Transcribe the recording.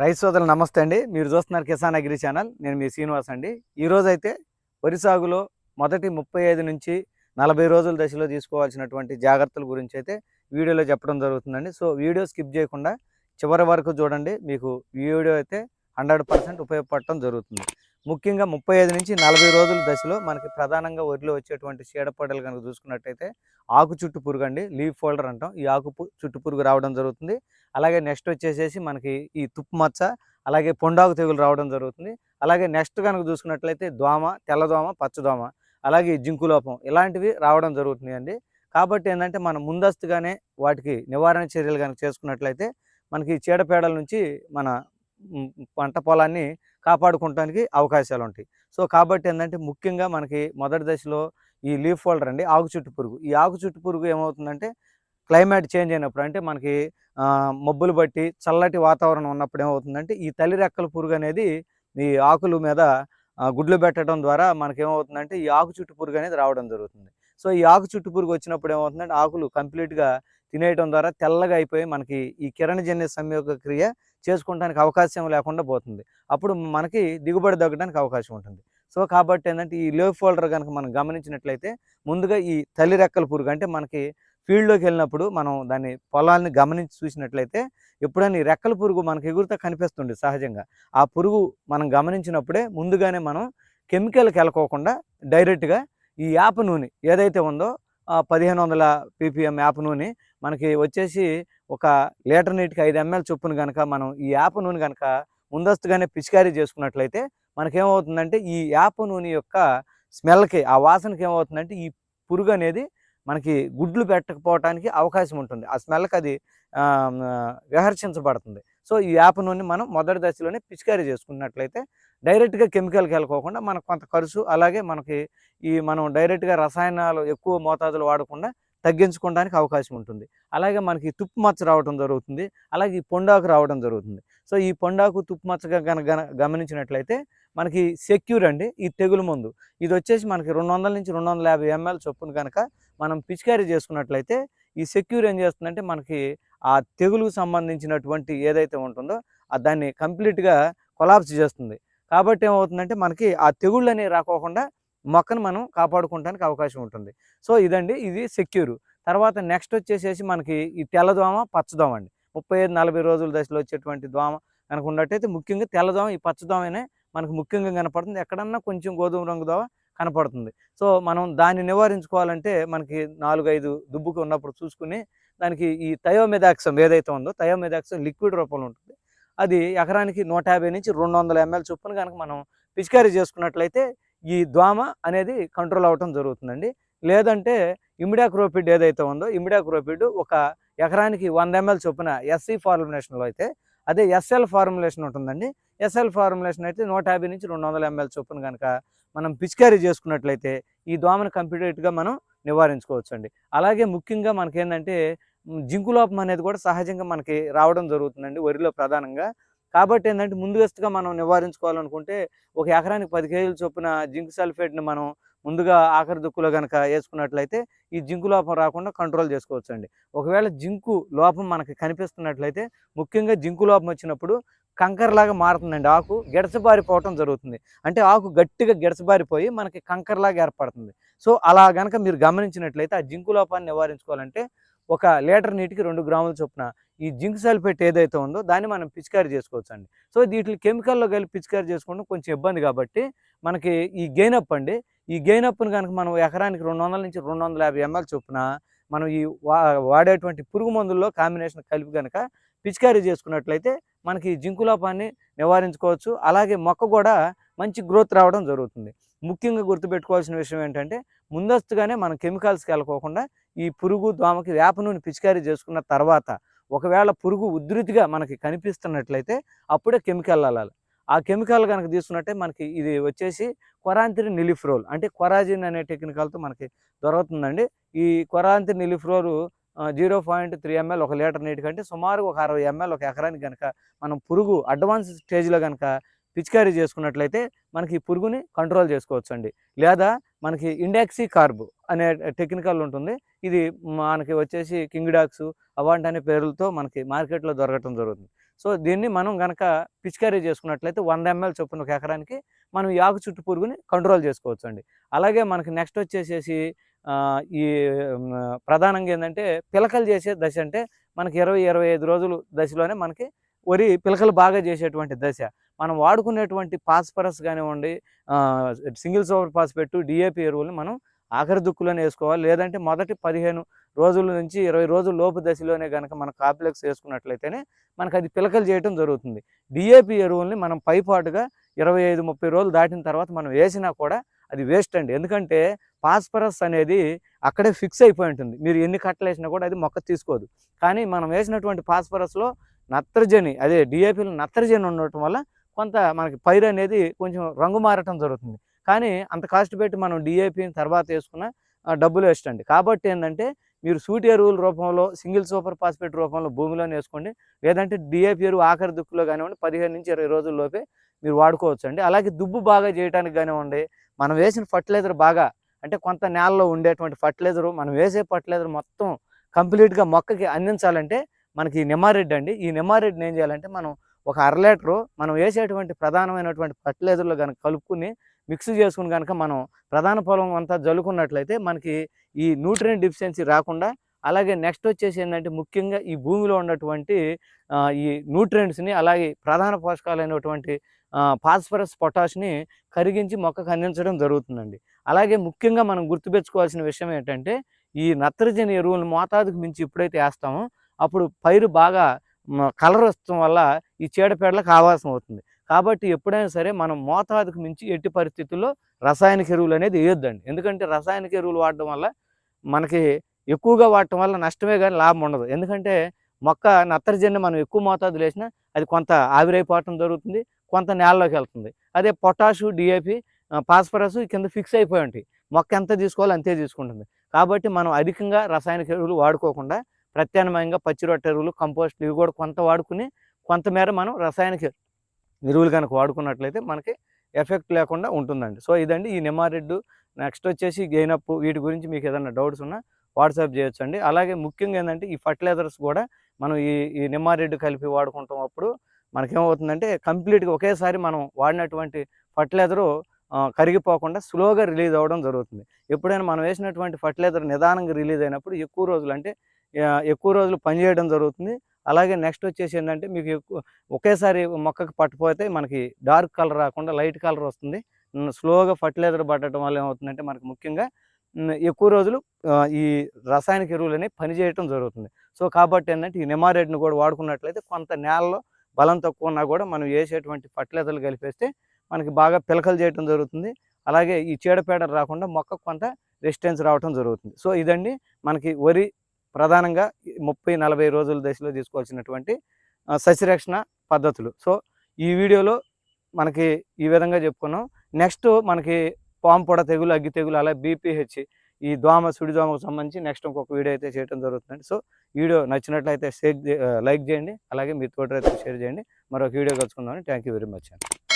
Rice సోదరులు నమస్తే అండి. మీరు చూస్తున్నారు కిసాన్ అగ్రి ఛానల్. నేను మీ శ్రీనివాస్ అండి. ఈరోజైతే వరి సాగులో మొదటి ముప్పై ఐదు నుంచి నలభై రోజుల దశలో తీసుకోవాల్సినటువంటి జాగ్రత్తల గురించి అయితే వీడియోలో చెప్పడం జరుగుతుందండి. సో వీడియో స్కిప్ చేయకుండా చివరి వరకు చూడండి. మీకు వీడియో అయితే హండ్రెడ్ పర్సెంట్ ఉపయోగపడటం జరుగుతుంది. ముఖ్యంగా ముప్పై ఐదు నుంచి నలభై రోజుల దశలో మనకి ప్రధానంగా వరిలో వచ్చేటువంటి చీడపడలు కనుక చూసుకున్నట్టయితే ఆకు చుట్టు పురుగు అండి లీఫ్ ఫోల్డర్ అంటాం. ఈ ఆకు చుట్టు పురుగు రావడం జరుగుతుంది. అలాగే నెక్స్ట్ వచ్చేసేసి మనకి ఈ తుప్పు మచ్చ అలాగే పొండాకు తెగులు రావడం జరుగుతుంది. అలాగే నెక్స్ట్ కనుక చూసుకున్నట్లయితే దోమ తెల్లదోమ పచ్చదోమ అలాగే జింకులోపం జింకు లోపం ఇలాంటివి రావడం జరుగుతుంది అండి. కాబట్టి ఏంటంటే మనం ముందస్తుగానే వాటికి నివారణ చర్యలు కనుక చేసుకున్నట్లయితే మనకి చీడపేడల చీడపీడల నుంచి మన పంట పొలాన్ని కాపాడుకోవడానికి అవకాశాలు ఉంటాయి సో కాబట్టి ఏంటంటే ముఖ్యంగా మనకి మొదటి దశలో ఈ లీఫ్ ఫోల్డర్ అండి ఆకు చుట్టు పురుగు. ఈ ఆకు చుట్టు పురుగు ఏమవుతుందంటే క్లైమేట్ చేంజ్ అయినప్పుడు అంటే మనకి మబ్బులు బట్టి చల్లటి వాతావరణం ఉన్నప్పుడు ఏమవుతుందంటే ఈ తల్లి రెక్కల పురుగు అనేది ఈ ఆకుల మీద గుడ్లు పెట్టడం ద్వారా మనకి ఏమవుతుందంటే ఈ ఆకు చుట్టు పురుగు అనేది రావడం జరుగుతుంది. సో ఈ ఆకు చుట్టు పురుగు వచ్చినప్పుడు ఏమవుతుందంటే ఆకులు కంప్లీట్గా తినేయడం ద్వారా తెల్లగా అయిపోయి మనకి ఈ కిరణజన్య సంయోగ క్రియ చేసుకోవడానికి అవకాశం లేకుండా పోతుంది. అప్పుడు మనకి దిగుబడి తగ్గడానికి అవకాశం ఉంటుంది. సో కాబట్టి ఏంటంటే ఈ లేవ్ ఫోల్డర్ కనుక మనం గమనించినట్లయితే ముందుగా ఈ తల్లి రెక్కల పురుగు అంటే మనకి ఫీల్డ్లోకి వెళ్ళినప్పుడు మనం దాన్ని పొలాలని గమనించి చూసినట్లయితే ఎప్పుడైనా ఈ రెక్కల పురుగు మనకు ఎగురుతా కనిపిస్తుంది సహజంగా. ఆ పురుగు మనం గమనించినప్పుడే ముందుగానే మనం కెమికల్కి వెళ్ళకోకుండా డైరెక్ట్గా ఈ యాప నూనె ఏదైతే ఉందో పదిహేను వందల పీపీఎం యాప నూనె మనకి వచ్చేసి ఒక లీటర్ నీటికి ఐదు ఎంఎల్ చొప్పున కనుక మనం ఈ యాప నూనె కనుక ముందస్తుగానే పిచికారీ చేసుకున్నట్లయితే మనకేమవుతుందంటే ఈ యాప నూనె యొక్క స్మెల్కి ఆ వాసనకి ఏమవుతుందంటే ఈ పురుగు అనేది మనకి గుడ్లు పెట్టకపోవటానికి అవకాశం ఉంటుంది. ఆ స్మెల్కి అది విహర్షించబడుతుంది. సో ఈ యాప్ నూనె మనం మొదటి దశలోనే పిచికారీ చేసుకున్నట్లయితే డైరెక్ట్గా కెమికల్కి వెళ్ళకోకుండా మనకు కొంత ఖర్చు అలాగే మనకి ఈ మనం డైరెక్ట్గా రసాయనాలు ఎక్కువ మోతాదులు వాడకుండా తగ్గించుకోవడానికి అవకాశం ఉంటుంది. అలాగే మనకి తుప్పు మచ్చ రావడం జరుగుతుంది. అలాగే ఈ పొండాకు రావడం జరుగుతుంది. సో ఈ పొండాకు తుప్పు మచ్చగా గన గమనించినట్లయితే మనకి సెక్యూర్ అండి. ఈ తెగులు మందు. ఇది వచ్చేసి మనకి రెండు వందల నుంచి రెండు వందల యాభై ఎంఎల్ చొప్పున కనుక మనం పిచికారీ చేసుకున్నట్లయితే ఈ సెక్యూర్ ఏం చేస్తుందంటే మనకి ఆ తెగులుకు సంబంధించినటువంటి ఏదైతే ఉంటుందో దాన్ని కంప్లీట్గా కొలాప్స్ చేస్తుంది. కాబట్టి ఏమవుతుందంటే మనకి ఆ తెగుళ్ళు అనేవి రాకోకుండా మొక్కను మనం కాపాడుకోవడానికి అవకాశం ఉంటుంది. సో ఇదండి. ఇది సెక్యూర్. తర్వాత నెక్స్ట్ వచ్చేసేసి మనకి ఈ తెల్లదోమ పచ్చదోమ అండి. ముప్పై ఐదు నలభై రోజుల దశలో వచ్చేటువంటి దోమ కనుక ఉన్నట్టయితే ముఖ్యంగా తెల్లదోమ ఈ పచ్చదోమనే మనకు ముఖ్యంగా కనపడుతుంది. ఎక్కడన్నా కొంచెం గోధుమ రంగు దోమ కనపడుతుంది. సో మనం దాన్ని నివారించుకోవాలంటే మనకి నాలుగు ఐదు దుబ్బుకు ఉన్నప్పుడు చూసుకుని దానికి ఈ థయోమెదాక్సం ఏదైతే ఉందో థయోమెదాక్సం లిక్విడ్ రూపంలో ఉంటుంది. అది ఎకరానికి నూట యాభై నుంచి రెండు వందల ఎంఎల్ చొప్పున కనుక మనం పిచికారీ చేసుకున్నట్లయితే ఈ దోమ అనేది కంట్రోల్ అవ్వటం జరుగుతుందండి. లేదంటే ఇమిడాక్రోపిడ్ ఏదైతే ఉందో ఇమిడాక్రోపిడ్ ఒక ఎకరానికి వంద ఎంఎల్ చొప్పున ఎస్సీ ఫార్ములేషన్లో అయితే అదే ఎస్ఎల్ ఫార్ములేషన్ ఉంటుందండి. ఎస్ఎల్ ఫార్ములేషన్ అయితే నూట యాభై నుంచి రెండు వందల ఎంఎల్ చొప్పున కనుక మనం పిచికారీ చేసుకున్నట్లయితే ఈ దోమను కంప్లీట్గా మనం నివారించుకోవచ్చు అండి అలాగే ముఖ్యంగా మనకేంటంటే జింకులోపం జింకు లోపం అనేది కూడా సహజంగా మనకి రావడం జరుగుతుందండి వరిలో ప్రధానంగా. కాబట్టి ఏంటంటే ముందుగస్తుగా మనం నివారించుకోవాలనుకుంటే ఒక ఎకరానికి పది కేజీల చొప్పున జింక్ సల్ఫేట్ని మనం ముందుగా ఆఖరి దుక్కులో కనుక వేసుకున్నట్లయితే ఈ జింకు లోపం రాకుండా కంట్రోల్ చేసుకోవచ్చు అండి ఒకవేళ జింకు లోపం మనకి కనిపిస్తున్నట్లయితే ముఖ్యంగా జింకు లోపం వచ్చినప్పుడు కంకరలాగా మారుతుందండి. ఆకు గెడసబారిపోవటం జరుగుతుంది. అంటే ఆకు గట్టిగా గెడసబారిపోయి మనకి కంకరలాగా ఏర్పడుతుంది. సో అలా గనక మీరు గమనించినట్లయితే ఆ జింకు లోపాన్ని నివారించుకోవాలంటే ఒక లీటర్ నీటికి రెండు గ్రాముల చొప్పున ఈ జింక్ సల్ఫేట్ ఏదైతే ఉందో దాన్ని మనం పిచికారీ చేసుకోవచ్చు అండి సో వీటిని కెమికల్లో కలిపి పిచికారీ చేసుకోవడం కొంచెం ఇబ్బంది కాబట్టి మనకి ఈ గెయినప్ అండి. ఈ గెయినప్ని కనుక మనం ఎకరానికి రెండు వందల నుంచి రెండు వందల యాభై ఎంఎల్ చొప్పున మనం ఈ వా వాడేటువంటి పురుగు మందుల్లో కాంబినేషన్ కలిపి కనుక పిచికారీ చేసుకున్నట్లయితే మనకి ఈ జింకు లోపాన్ని నివారించుకోవచ్చు. అలాగే మొక్క కూడా మంచి గ్రోత్ రావడం జరుగుతుంది. ముఖ్యంగా గుర్తుపెట్టుకోవాల్సిన విషయం ఏంటంటే ముందస్తుగానే మనం కెమికల్స్కి వెళ్ళకోకుండా ఈ పురుగు దోమకి వేప నూనె పిచికారీ చేసుకున్న తర్వాత ఒకవేళ పురుగు ఉధృతిగా మనకి కనిపిస్తున్నట్లయితే అప్పుడే కెమికల్ అల్లాలి. ఆ కెమికల్ కనుక తీసుకున్నట్టే మనకి ఇది వచ్చేసి కొరాంతిరి నిలిఫ్రోల్ అంటే కొరాజిన్ అనే టెక్నికల్తో మనకి దొరుకుతుందండి. ఈ కొరాంతిరి నిలిఫ్రోల్ జీరో పాయింట్ త్రీ ఎంఎల్ ఒక లీటర్ నీటి కంటే సుమారు ఒక అరవై ఎంఎల్ ఒక ఎకరానికి కనుక మనం పురుగు అడ్వాన్స్ స్టేజ్లో కనుక పిచికారీ చేసుకున్నట్లయితే మనకి ఈ పురుగుని కంట్రోల్ చేసుకోవచ్చు అండి లేదా మనకి ఇండెక్సీ కార్బ్ అనే టెక్నికల్ ఉంటుంది. ఇది మనకి వచ్చేసి కింగ్డాక్స్ అవాంట్ అనే పేర్లతో మనకి మార్కెట్లో దొరకటం జరుగుతుంది. సో దీన్ని మనం కనుక పిచికారీ చేసుకున్నట్లయితే వంద ఎంఎల్ చొప్పున ఒక ఎకరానికి మనం ఈ ఆకు చుట్టు పురుగుని కంట్రోల్ చేసుకోవచ్చు అండి అలాగే మనకి నెక్స్ట్ వచ్చేసేసి ఈ ప్రధానంగా ఏంటంటే పిలకలు చేసే దశ అంటే మనకి ఇరవై ఇరవై ఐదు రోజులు దశలోనే మనకి వరి పిలకలు బాగా చేసేటువంటి దశ. మనం వాడుకునేటువంటి పాస్పరస్ కానివ్వండి సింగిల్ సూపర్ ఫాస్ఫేట్ డిఏపి ఎరువులు మనం ఆఖరి దుక్కులోనే వేసుకోవాలి. లేదంటే మొదటి పదిహేను రోజుల నుంచి ఇరవై రోజుల లోపు దశలోనే కనుక మన కాంప్లెక్స్ వేసుకున్నట్లయితేనే మనకు అది పిలకలు చేయడం జరుగుతుంది. డిఏపి ఎరువుల్ని మనం పైపాటుగా ఇరవై ఐదు ముప్పై రోజులు దాటిన తర్వాత మనం వేసినా కూడా అది వేస్ట్ అండి. ఎందుకంటే పాస్పరస్ అనేది అక్కడే ఫిక్స్ అయిపోయి ఉంటుంది. మీరు ఎన్ని కట్టలు వేసినా కూడా అది మొక్క తీసుకోదు. కానీ మనం వేసినటువంటి పాస్పరస్లో నత్రజని అదే డిఏపిలో నత్రజని ఉండటం వల్ల కొంత మనకి పైరు అనేది కొంచెం రంగు మారటం జరుగుతుంది. కానీ అంత కాస్ట్ పెట్టి మనం డిఏపిని తర్వాత వేసుకున్న డబ్బులు వేస్ట్ అండి. కాబట్టి ఏంటంటే మీరు సూటి ఎరువుల రూపంలో సింగిల్ సూపర్ ఫాస్ఫేట్ రూపంలో భూమిలోనే వేసుకోండి. లేదంటే డిఏపి ఎరువు ఆఖరి దుక్కులో కానివ్వండి పదిహేను నుంచి ఇరవై రోజుల్లోపే మీరు వాడుకోవచ్చు అండి అలాగే దుబ్బు బాగా చేయడానికి కానివ్వండి మనం వేసిన ఫర్టిలైజర్ బాగా అంటే కొంత నేలలో ఉండేటువంటి ఫర్టిలైజర్ మనం వేసే ఫర్టిలైజర్ మొత్తం కంప్లీట్గా మొక్కకి అందించాలంటే మనకి ఈ నిమ్మారెడ్డి అండి. ఈ నిమ్మారెడ్డిని ఏం చేయాలంటే మనం ఒక అర లీటరు మనం వేసేటువంటి ప్రధానమైనటువంటి ఫర్టిలైజర్లో కనుక కలుపుకుని మిక్స్ చేసుకుని కనుక మనం ప్రధాన పొలం అంతా జల్లుకున్నట్లయితే మనకి ఈ న్యూట్రియన్ డిఫిషియన్సీ రాకుండా అలాగే నెక్స్ట్ వచ్చేసి ఏంటంటే ముఖ్యంగా ఈ భూమిలో ఉన్నటువంటి ఈ న్యూట్రియంట్స్ని అలాగే ప్రధాన పోషకాలైనటువంటి ఫాస్ఫరస్ పొటాష్ని కరిగించి మొక్కకు అందించడం జరుగుతుందండి. అలాగే ముఖ్యంగా మనం గుర్తుపెట్టుకోవాల్సిన విషయం ఏంటంటే ఈ నత్రజని ఎరువులను మోతాదుకు మించి ఎప్పుడైతే వేస్తామో అప్పుడు పైరు బాగా కలర్ వస్తడం వల్ల ఈ చీడపీడలకు ఆవాసం అవుతుంది. కాబట్టి ఎప్పుడైనా సరే మనం మోతాదుకు మించి ఎట్టి పరిస్థితుల్లో రసాయనిక ఎరువులు అనేది వేయొద్దండి. ఎందుకంటే రసాయనిక ఎరువులు వాడడం వల్ల మనకి ఎక్కువగా వాడటం వల్ల నష్టమే కానీ లాభం ఉండదు. ఎందుకంటే మొక్క నత్రజని మనం ఎక్కువ మోతాదులు వేసినా అది కొంత ఆవిరైపోవటం జరుగుతుంది కొంత నేలలోకి వెళ్తుంది. అదే పొటాషు డిఏపి ఫాస్ఫరస్ కింద ఫిక్స్ అయిపోయి ఉంటాయి. మొక్క ఎంత తీసుకోవాలో అంతే తీసుకుంటుంది. కాబట్టి మనం అధికంగా రసాయనిక ఎరువులు వాడుకోకుండా ప్రత్యామ్నాయంగా పచ్చి రొట్టె ఎరువులు కంపోస్ట్ ఇవి కూడా కొంత వాడుకుని కొంతమేర మనం రసాయనిక ఎరువులు కనుక వాడుకున్నట్లయితే మనకి ఎఫెక్ట్ లేకుండా ఉంటుందండి. సో ఇదండి ఈ నిమ్మారెడ్డు. నెక్స్ట్ వచ్చేసి గెయినప్ వీటి గురించి మీకు ఏదైనా డౌట్స్ ఉన్నా వాట్సాప్ చేయొచ్చు అండి అలాగే ముఖ్యంగా ఏంటంటే ఈ ఫర్టిలైజర్స్ కూడా మనం ఈ ఈ నిమ్మారెడ్డు కలిపి వాడుకుంటాం అప్పుడు మనకేమవుతుందంటే కంప్లీట్గా ఒకేసారి మనం వాడినటువంటి ఫర్టిలైజరు కరిగిపోకుండా స్లోగా రిలీజ్ అవ్వడం జరుగుతుంది. ఎప్పుడైనా మనం వేసినటువంటి ఫర్టిలైజర్ నిదానంగా రిలీజ్ అయినప్పుడు ఎక్కువ రోజులు అంటే ఎక్కువ రోజులు పనిచేయడం జరుగుతుంది. అలాగే నెక్స్ట్ వచ్చేసి ఏంటంటే మీకు ఎక్కువ ఒకేసారి మొక్కకి పట్టుపోతే మనకి డార్క్ కలర్ రాకుండా లైట్ కలర్ వస్తుంది. స్లోగా ఫర్టిలైజర్ పట్టడం వల్ల ఏమవుతుందంటే మనకి ముఖ్యంగా ఎక్కువ రోజులు ఈ రసాయనిక ఎరువులు పనిచేయటం జరుగుతుంది. సో కాబట్టి ఏంటంటే ఈ నిమారెడ్ని కూడా వాడుకున్నట్లయితే కొంత నేలలో బలం తక్కువ ఉన్నా కూడా మనం వేసేటువంటి ఫర్టిలైజర్లు కలిపేస్తే మనకి బాగా పిలకలు చేయటం జరుగుతుంది. అలాగే ఈ చీడపేడ రాకుండా మొక్కకు కొంత రెసిస్టెన్స్ రావటం జరుగుతుంది. సో ఇదండి మనకి వరి ప్రధానంగా ముప్పై నలభై రోజుల దశలో తీసుకోవాల్సినటువంటి సస్యరక్షణ పద్ధతులు. సో ఈ వీడియోలో మనకి ఈ విధంగా చెప్పుకున్నాం. నెక్స్ట్ మనకి పాము పొడ తెగులు అగ్గి తెగులు అలా బీపీహెచ్ ఈ దోమ సుడి దోమకు సంబంధించి నెక్స్ట్ ఇంకొక వీడియో అయితే చేయడం జరుగుతుంది సో వీడియో నచ్చినట్లయితే షేర్ లైక్ చేయండి. అలాగే మీ తోట రైతులకు షేర్ చేయండి. మరొక వీడియో కలుసుకుందామని థ్యాంక్ యూ వెరీ మచ్ అండి.